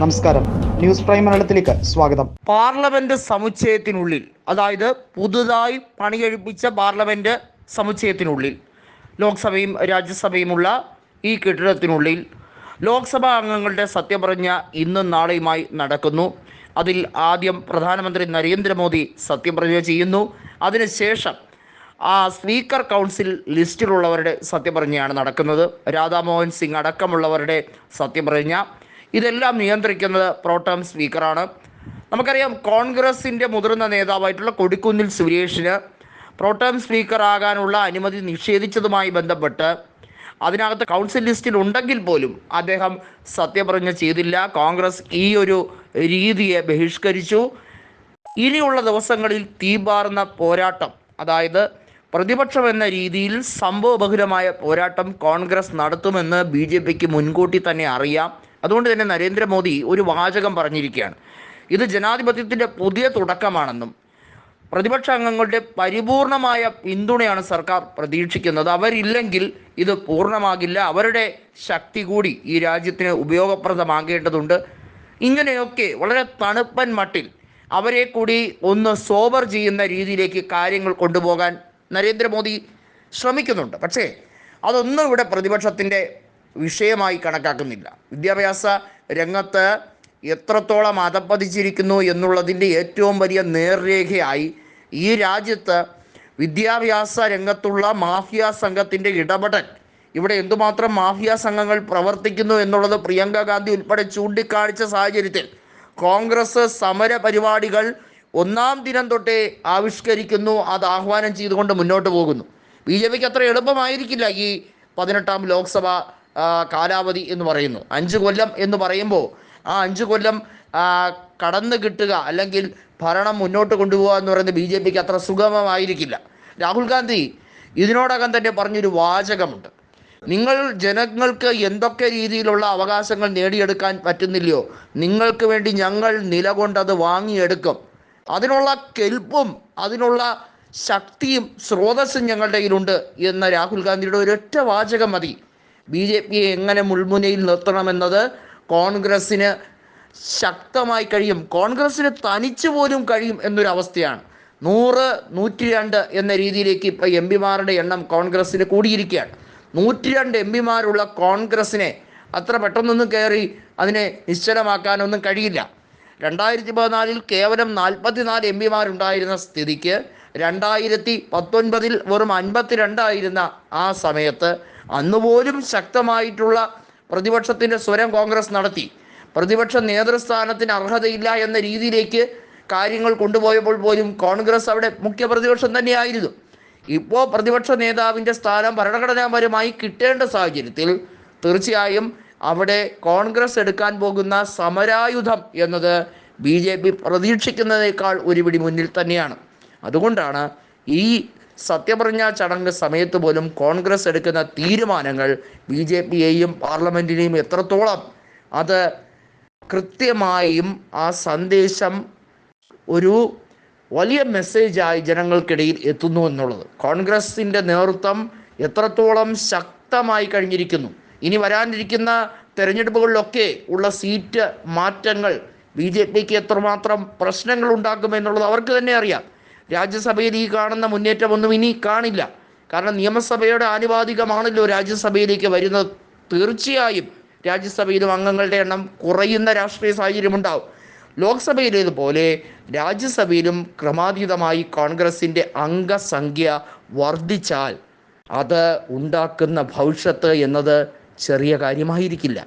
നമസ്കാരം. News prime മലയാളത്തിലേക്ക് സ്വാഗതം. പാർലമെന്റ് സമുച്ചയത്തിനുള്ളിൽ അതായത് പുതുതായി പണികഴിപ്പിച്ച പാർലമെന്റ് സമുച്ചയത്തിനുള്ളിൽ ലോക്സഭയും രാജ്യസഭയുമുള്ള ഈ കെട്ടിടത്തിനുള്ളിൽ ലോക്സഭാ അംഗങ്ങളുടെ സത്യപ്രതിജ്ഞ ഇന്നും നാളെയുമായി നടക്കുന്നു. അതിൽ ആദ്യം പ്രധാനമന്ത്രി നരേന്ദ്രമോദി സത്യപ്രതിജ്ഞ ചെയ്യുന്നു. അതിനുശേഷം ആ സ്പീക്കർ കൗൺസിൽ ലിസ്റ്റിലുള്ളവരുടെ സത്യപ്രതിജ്ഞയാണ് നടക്കുന്നത്. രാധാമോഹൻ സിംഗ് അടക്കമുള്ളവരുടെ സത്യപ്രതിജ്ഞ ഇതെല്ലാം നിയന്ത്രിക്കുന്നത് പ്രോട്ടം സ്പീക്കറാണ്. നമുക്കറിയാം കോൺഗ്രസിന്റെ മുതിർന്ന നേതാവായിട്ടുള്ള കൊടിക്കുന്നിൽ സുരേഷിന് പ്രോട്ടം സ്പീക്കറാകാനുള്ള അനുമതി നിഷേധിച്ചതുമായി ബന്ധപ്പെട്ട് അതിനകത്ത് കൗൺസിൽ ലിസ്റ്റിൽ ഉണ്ടെങ്കിൽ പോലും അദ്ദേഹം സത്യപ്രതിജ്ഞ ചെയ്തില്ല. കോൺഗ്രസ് ഈ ഒരു രീതിയെ ബഹിഷ്കരിച്ചു. ഇനിയുള്ള ദിവസങ്ങളിൽ തീപാർന്ന പോരാട്ടം അതായത് പ്രതിപക്ഷം എന്ന രീതിയിൽ സംഭവബഹുലമായ പോരാട്ടം കോൺഗ്രസ് നടത്തുമെന്ന് ബി ജെ പിക്ക് മുൻകൂട്ടി തന്നെ അറിയാം. അതുകൊണ്ട് തന്നെ നരേന്ദ്രമോദി ഒരു വാചകം പറഞ്ഞിരിക്കുകയാണ്. ഇത് ജനാധിപത്യത്തിന്റെ പുതിയ തുടക്കമാണെന്നും പ്രതിപക്ഷ അംഗങ്ങളുടെ പരിപൂർണമായ പിന്തുണയാണ് സർക്കാർ പ്രതീക്ഷിക്കുന്നത്. അവരില്ലെങ്കിൽ ഇത് പൂർണമാകില്ല. അവരുടെ ശക്തി കൂടി ഈ രാജ്യത്തിന് ഉപയോഗപ്രദമാകേണ്ടതുണ്ട്. ഇങ്ങനെയൊക്കെ വളരെ തണുപ്പൻ മട്ടിൽ അവരെ കൂടി ഒന്ന് സോബർ ചെയ്യുന്ന രീതിയിലേക്ക് കാര്യങ്ങൾ കൊണ്ടുപോകാൻ നരേന്ദ്രമോദി ശ്രമിക്കുന്നുണ്ട്. പക്ഷേ അതൊന്നും ഇവിടെ പ്രതിപക്ഷത്തിന്റെ വിഷയമായി കണക്കാക്കുന്നില്ല. വിദ്യാഭ്യാസ രംഗത്ത് എത്രത്തോളം അതപ്പതിച്ചിരിക്കുന്നു എന്നുള്ളതിന്റെ ഏറ്റവും വലിയ നേർരേഖയായി ഈ രാജ്യത്ത് വിദ്യാഭ്യാസ രംഗത്തുള്ള മാഫിയ സംഘത്തിന്റെ ഇടപെടൽ. ഇവിടെ എന്തുമാത്രം മാഫിയ സംഘങ്ങൾ പ്രവർത്തിക്കുന്നു എന്നുള്ളത് പ്രിയങ്ക ഗാന്ധി ഉൾപ്പെടെ ചൂണ്ടിക്കാണിച്ച സാഹചര്യത്തിൽ കോൺഗ്രസ് സമര പരിപാടികൾ ഒന്നാം ദിനം തൊട്ടേ ആവിഷ്കരിക്കുന്നു അത് ആഹ്വാനം ചെയ്തുകൊണ്ട് മുന്നോട്ട് പോകുന്നു. ബി ജെ പിക്ക് അത്ര എളുപ്പമായിരിക്കില്ല ഈ പതിനെട്ടാം ലോക്സഭ കാലാവധി എന്ന് പറയുന്നു. അഞ്ച് കൊല്ലം എന്ന് പറയുമ്പോൾ ആ അഞ്ച് കൊല്ലം കടന്നു കിട്ടുക അല്ലെങ്കിൽ ഭരണം മുന്നോട്ട് കൊണ്ടുപോകുക എന്ന് പറയുന്നത് ബി ജെ പിക്ക് അത്ര സുഗമമായിരിക്കില്ല. രാഹുൽ ഗാന്ധി ഇതിനോടകം തന്നെ പറഞ്ഞൊരു വാചകമുണ്ട്. നിങ്ങൾ ജനങ്ങൾക്ക് എന്തൊക്കെ രീതിയിലുള്ള അവകാശങ്ങൾ നേടിയെടുക്കാൻ പറ്റുന്നില്ലയോ നിങ്ങൾക്ക് വേണ്ടി ഞങ്ങൾ നിലകൊണ്ടത് വാങ്ങിയെടുക്കും. അതിനുള്ള കെൽപ്പും അതിനുള്ള ശക്തിയും സ്രോതസ്സും ഞങ്ങളുടെ കയ്യിലുണ്ട് എന്ന രാഹുൽ ഗാന്ധിയുടെ ഒരൊറ്റ വാചകം മതി. ബി ജെ പിയെ എങ്ങനെ മുൾമുനയിൽ നിർത്തണമെന്നത് കോൺഗ്രസ്സിന് ശക്തമായി കഴിയും. കോൺഗ്രസ്സിന് തനിച്ചു പോലും കഴിയും എന്നൊരവസ്ഥയാണ്. നൂറ് നൂറ്റി രണ്ട് എന്ന രീതിയിലേക്ക് ഇപ്പോൾ എം പിമാരുടെ എണ്ണം കോൺഗ്രസ്സിന് കൂടിയിരിക്കുകയാണ്. നൂറ്റി രണ്ട് എം പിമാരുള്ള കോൺഗ്രസ്സിനെ അത്ര പെട്ടെന്നൊന്നും കയറി അതിനെ നിശ്ചലമാക്കാനൊന്നും കഴിയില്ല. രണ്ടായിരത്തി പതിനാലിൽ കേവലം നാൽപ്പത്തിനാല് എം പിമാരുണ്ടായിരുന്ന സ്ഥിതിക്ക് രണ്ടായിരത്തി പത്തൊൻപതിൽ വെറും അൻപത്തിരണ്ടായിരുന്ന ആ സമയത്ത് അന്നുപോലും ശക്തമായിട്ടുള്ള പ്രതിപക്ഷത്തിന്റെ സ്വരം കോൺഗ്രസ് നടത്തി. പ്രതിപക്ഷ നേതൃസ്ഥാനത്തിന് അർഹതയില്ല എന്ന രീതിയിലേക്ക് കാര്യങ്ങൾ കൊണ്ടുപോയപ്പോൾ പോലും കോൺഗ്രസ് അവിടെ മുഖ്യ പ്രതിപക്ഷം തന്നെയായിരുന്നു. ഇപ്പോൾ പ്രതിപക്ഷ നേതാവിന്റെ സ്ഥാനം ഭരണഘടനാപരമായി കിട്ടേണ്ട സാഹചര്യത്തിൽ തീർച്ചയായും അവിടെ കോൺഗ്രസ് എടുക്കാൻ പോകുന്ന സമരായുധം എന്നത് ബി ജെ പി പ്രതീക്ഷിക്കുന്നതിനേക്കാൾ ഒരുപിടി മുന്നിൽ തന്നെയാണ്. അതുകൊണ്ടാണ് ഈ സത്യപ്രതിജ്ഞാ ചടങ്ങ് സമയത്ത് പോലും കോൺഗ്രസ് എടുക്കുന്ന തീരുമാനങ്ങൾ ബി ജെ പിയെയും പാർലമെന്റിനെയും എത്രത്തോളം അത് കൃത്യമായും ആ സന്ദേശം ഒരു വലിയ മെസ്സേജായി ജനങ്ങൾക്കിടയിൽ എത്തുന്നു എന്നുള്ളത്. കോൺഗ്രസിന്റെ നേതൃത്വം എത്രത്തോളം ശക്തമായി കഴിഞ്ഞിരിക്കുന്നു. ഇനി വരാനിരിക്കുന്ന തെരഞ്ഞെടുപ്പുകളിലൊക്കെ ഉള്ള സീറ്റ് മാറ്റങ്ങൾ ബി ജെ പിക്ക് എത്രമാത്രം പ്രശ്നങ്ങൾ ഉണ്ടാക്കുമെന്നുള്ളത് അവർക്ക് തന്നെ അറിയാം. രാജ്യസഭയിൽ ഈ കാണുന്ന മുന്നേറ്റമൊന്നും ഇനി കാണില്ല. കാരണം നിയമസഭയുടെ ആനുപാതികമാണല്ലോ രാജ്യസഭയിലേക്ക് വരുന്നത്. തീർച്ചയായും രാജ്യസഭയിലും അംഗങ്ങളുടെ എണ്ണം കുറയുന്ന രാഷ്ട്രീയ സാഹചര്യം ഉണ്ടാവും ലോക്സഭയിലേതുപോലെ രാജ്യസഭയിലും ക്രമാതീതമായി കോൺഗ്രസിന്റെ അംഗസംഖ്യ വർദ്ധിച്ചാൽ അത് ഉണ്ടാക്കുന്ന ഭവിഷ്യത്ത് എന്നത് ചെറിയ കാര്യമായിരിക്കില്ല.